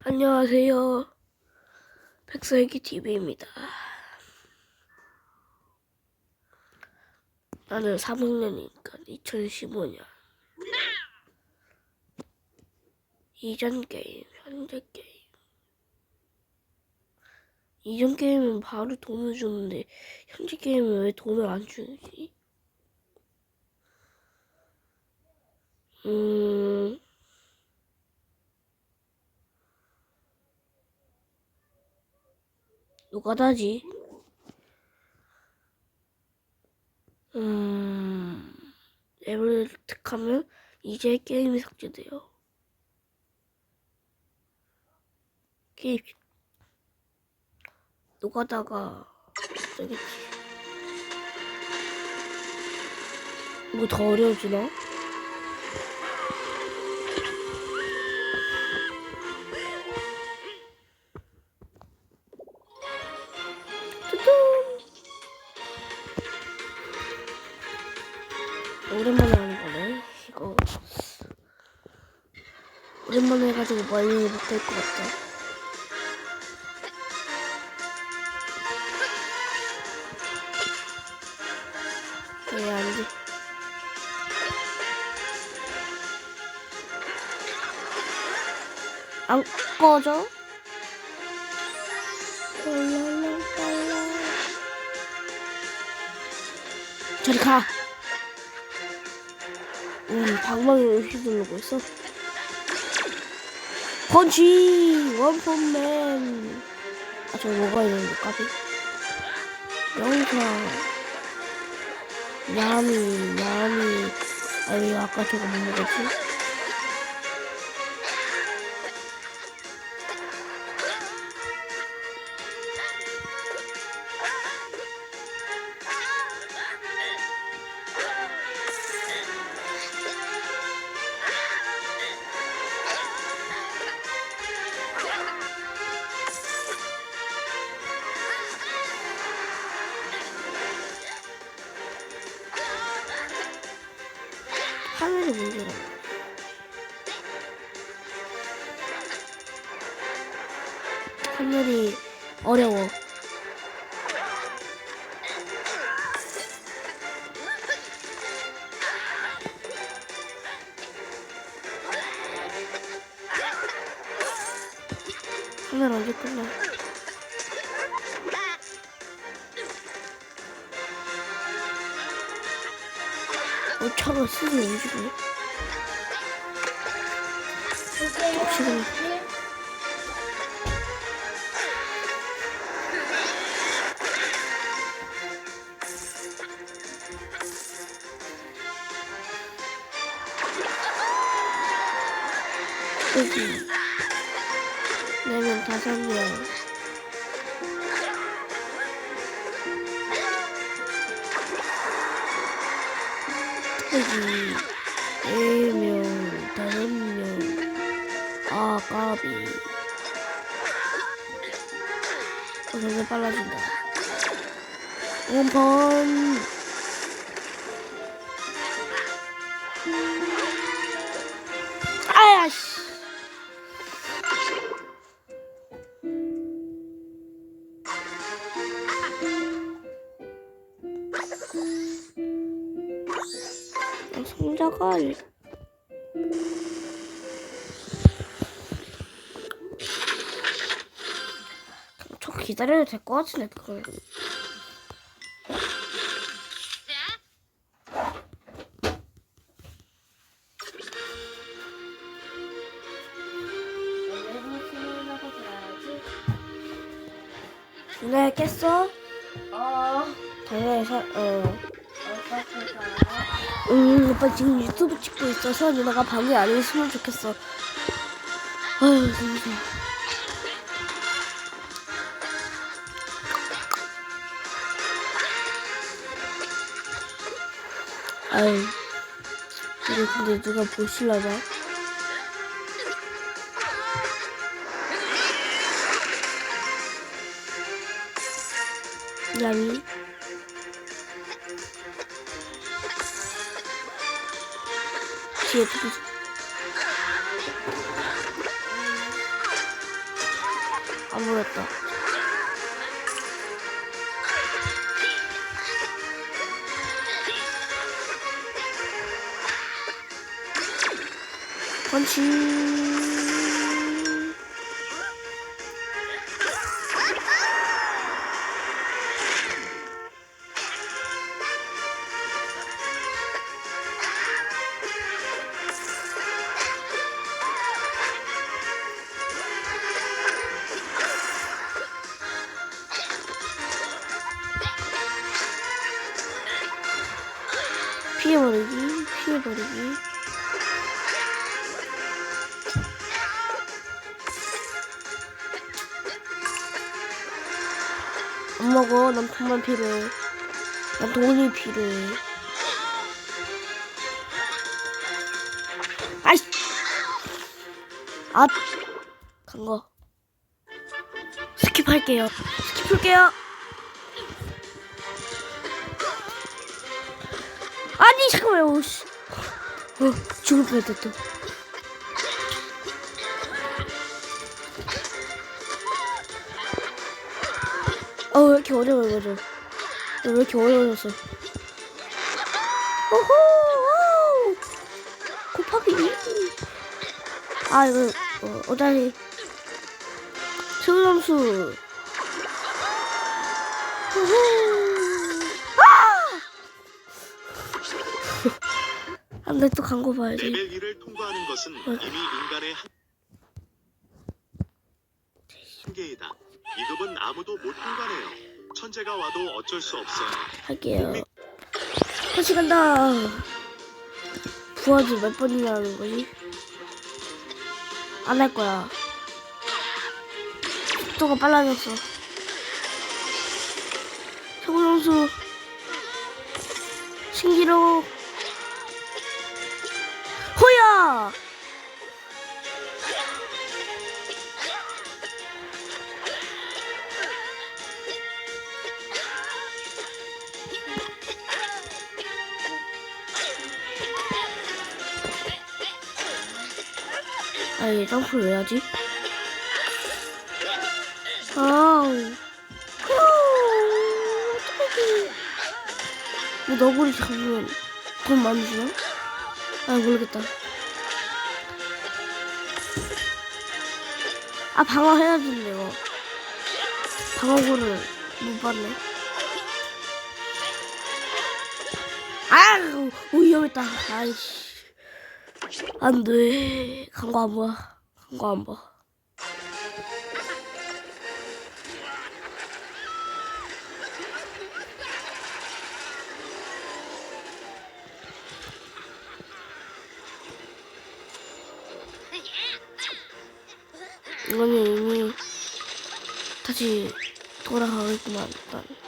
안녕하세요. 백설기 TV입니다. 나는 3학년이니까 2015년. 이전 게임, 현재 게임. 이전 게임은 바로 돈을 주는데 현재 게임은 왜 돈을 안 주지? 음. 누가 다지? 음, 앱을 득하면 이제 게임이 삭제돼요. 게임 노가다가 되겠지. 이거 더 어려워지나? 오랜만에 하는 거네. 이거 오랜만에 해가지고 많이 못할 것 같다. 왜안 돼? 안 꺼져? 저리 가. 음, 방망이 휘두르고 있어. 펀치! 원펀맨! 아, 저 뭐가 있는데, 까비? 영상. 야미, 야미. 아니, 아까 저거 뭐 먹었지? 화면이 문제가. 화면이 어려워. 화면 언제 끝나? 어, 차가 스스로 움직이네. 지금 여기. 네명 다섯 명 여기 네명 다섯 명아 까비. 어, 점점 빨라진다. 원펀 아야 씨 어, 일- 저 기다려도 될 것 같은데 그걸 누나 깼어? 어, 당연히 사, 어. 어떻게 음, 오빠 지금 유튜브 찍고 있어서 누나가 방에 안 있으면 좋겠어. 아유, 진짜. 아유, 이거 근데 누가 보실라나? 야미. 뒤에 누구지? 안 보였다. 펀치. 피해버리기, 피해버리기. 안 먹어. 난 돈만 필요해. 난 돈이 필요해. 아이씨! 아! 간 거. 스킵할게요. 스킵할게요. 아니, 잠깐만요. 오, 씨. 어, 죽을 뻔했다, 또. 어, 왜 이렇게 어려워요, 맞아. 왜 이렇게 어려워졌어? 오호! 곱하기 2. 아, 이거, 어, 어차피. 승점수. 우후! 안 돼, 또간거 봐야지. 레벨 2를 통과하는 것은 이미 인간의 한- 한계이다. 이 급은 아무도 못 통과해요. 천재가 와도 어쩔 수 없어요. 할게요. 다시 간다. 부하지 몇 번이나 하는 거지? 안 할 거야. 속도가 빨라졌어. 최고 점수. 신기록. 아니, 점프를 왜 하지? 아우. 후, 어떡하지? 이 너구리 잡으면 돈 많이 주나? 아, 모르겠다. 아, 방어 해야지, 이거. 방어구를 못 봤네. 아우, 오, 위험했다. 아이씨. 안 돼. 간거안 봐. 간거안 봐. 이거는 이미 다시 돌아가고 있구만. 일단.